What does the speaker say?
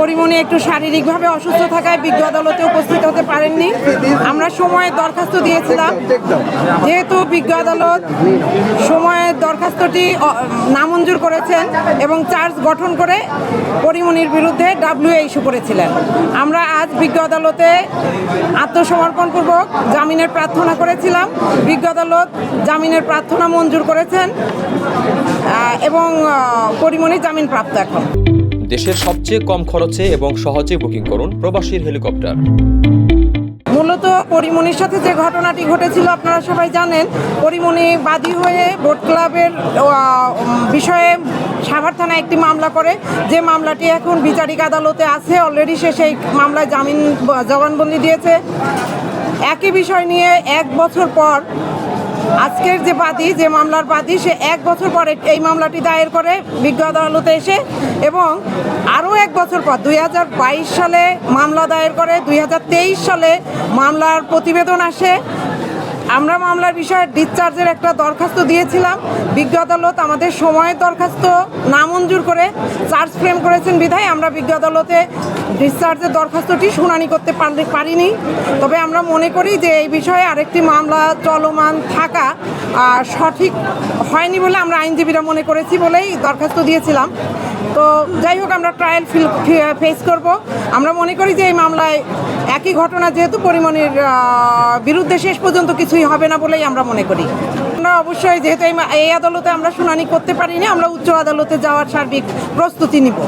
পরিমণি একটু শারীরিকভাবে অসুস্থ থাকায় বিজ্ঞ আদালতে উপস্থিত হতে পারেননি। আমরা সময়ে দরখাস্ত দিয়েছিলাম। যেহেতু বিজ্ঞ আদালত সময়ে দরখাস্তটি নামঞ্জুর করেছেন এবং চার্জ গঠন করে পরিমণির বিরুদ্ধে ডাব্লিউ ইস্যু করেছিলেন। আমরা আজ বিজ্ঞ আদালতে আত্মসমর্পণপূর্বক জামিনের প্রার্থনা করেছিলাম। বিজ্ঞ আদালত জামিনের প্রার্থনা মঞ্জুর করেছেন এবং পরিমণি জামিন প্রাপ্ত এখন। দেশের সবচেয়ে কম খরচে এবং সহজে বুকিং করুন প্রবাসীর হেলিকপ্টার। মূলত পরিমণির সাথে যে ঘটনাটি ঘটেছিল, আপনারা সবাই জানেন পরিমণি বাদী হয়ে বোট ক্লাবের বিষয়ে সাভার থানায় একটি মামলা করে। যে মামলাটি এখন বিচারিক আদালতে আছে অলরেডি সে সেই মামলায় জামিন, জবানবন্দি দিয়েছে। একই বিষয় নিয়ে এক বছর পর আজকের যে বাদী, যে মামলার বাদী, সে এক বছর পরে এই মামলাটি দায়ের করে বিজ্ঞ আদালতে এসে এবং আরও এক বছর পর, দুই হাজার বাইশ সালে মামলা দায়ের করে, দুই হাজার তেইশ সালে মামলার প্রতিবেদন আসে। আমরা মামলার বিষয়ে ডিসচার্জের একটা দরখাস্ত দিয়েছিলাম। বিজ্ঞ আদালত আমাদের সময়ের দরখাস্ত নামঞ্জুর করে চার্জ ফ্রেম করেছেন বিধায়। আমরা বিজ্ঞ আদালতে ডিসচার্জের দরখাস্তটি শুনানি করতে পারিনি। তবে আমরা মনে করি যে এই বিষয়ে আরেকটি মামলা চলমান থাকা সঠিক হয়নি বলে আমরা আইনজীবীরা মনে করেছি বলেই দরখাস্ত দিয়েছিলাম। তো যাই হোক, আমরা ট্রায়াল ফেস করব। আমরা মনে করি যে এই মামলায় একই ঘটনা যেহেতু পরিমণির বিরুদ্ধে শেষ পর্যন্ত কিছুই হবে না বলেই আমরা মনে করি। আমরা অবশ্যই যেহেতু এই আদালতে আমরা শুনানি করতে পারিনি, আমরা উচ্চ আদালতে যাওয়ার সার্বিক প্রস্তুতি নিব।